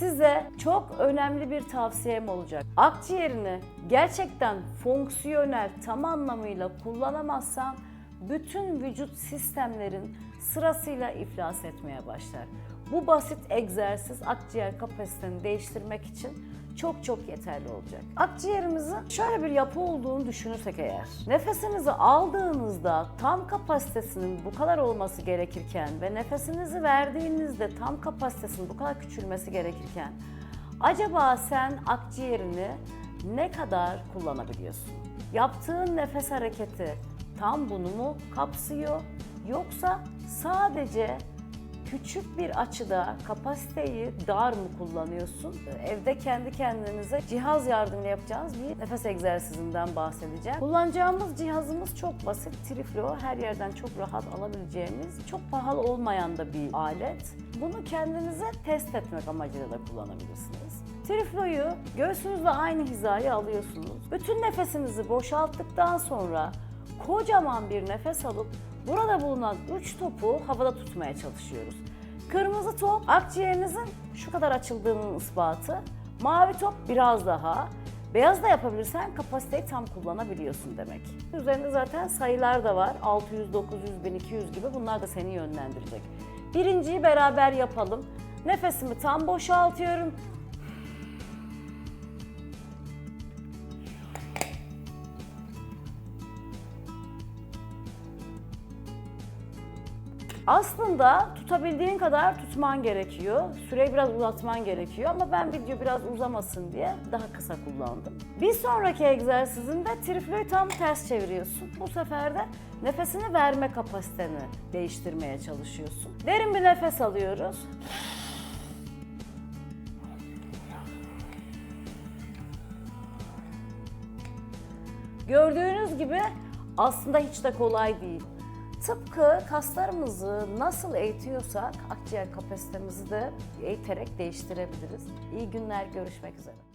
size çok önemli bir tavsiyem olacak. Akciğerini gerçekten fonksiyonel tam anlamıyla kullanamazsan bütün vücut sistemlerin sırasıyla iflas etmeye başlar. Bu basit egzersiz akciğer kapasiteni değiştirmek için çok çok yeterli olacak. Akciğerimizin şöyle bir yapı olduğunu düşünürsek eğer, nefesinizi aldığınızda tam kapasitesinin bu kadar olması gerekirken ve nefesinizi verdiğinizde tam kapasitesinin bu kadar küçülmesi gerekirken, acaba sen akciğerini ne kadar kullanabiliyorsun? Yaptığın nefes hareketi tam bunu mu kapsıyor yoksa sadece küçük bir açıda kapasiteyi dar mı kullanıyorsun? Evde kendi kendinize cihaz yardımıyla yapacağınız bir nefes egzersizinden bahsedeceğim. Kullanacağımız cihazımız çok basit. Triflo her yerden çok rahat alabileceğimiz, çok pahalı olmayan da bir alet. Bunu kendinize test etmek amacıyla da kullanabilirsiniz. Triflo'yu göğsünüzle aynı hizaya alıyorsunuz. Bütün nefesinizi boşalttıktan sonra kocaman bir nefes alıp burada bulunan 3 topu havada tutmaya çalışıyoruz. Kırmızı top akciğerinizin şu kadar açıldığının ispatı. Mavi top biraz daha. Beyaz da yapabilirsen kapasiteyi tam kullanabiliyorsun demek. Üzerinde zaten sayılar da var. 600, 900, 1200 gibi bunlar da seni yönlendirecek. Birinciyi beraber yapalım. Nefesimi tam boşaltıyorum. Aslında tutabildiğin kadar tutman gerekiyor. Süreyi biraz uzatman gerekiyor ama ben video biraz uzamasın diye daha kısa kullandım. Bir sonraki egzersizinde trifloyu tam ters çeviriyorsun. Bu sefer de nefesini verme kapasiteni değiştirmeye çalışıyorsun. Derin bir nefes alıyoruz. Gördüğünüz gibi aslında hiç de kolay değil. Tıpkı kaslarımızı nasıl eğitiyorsak akciğer kapasitemizi de eğiterek değiştirebiliriz. İyi günler, görüşmek üzere.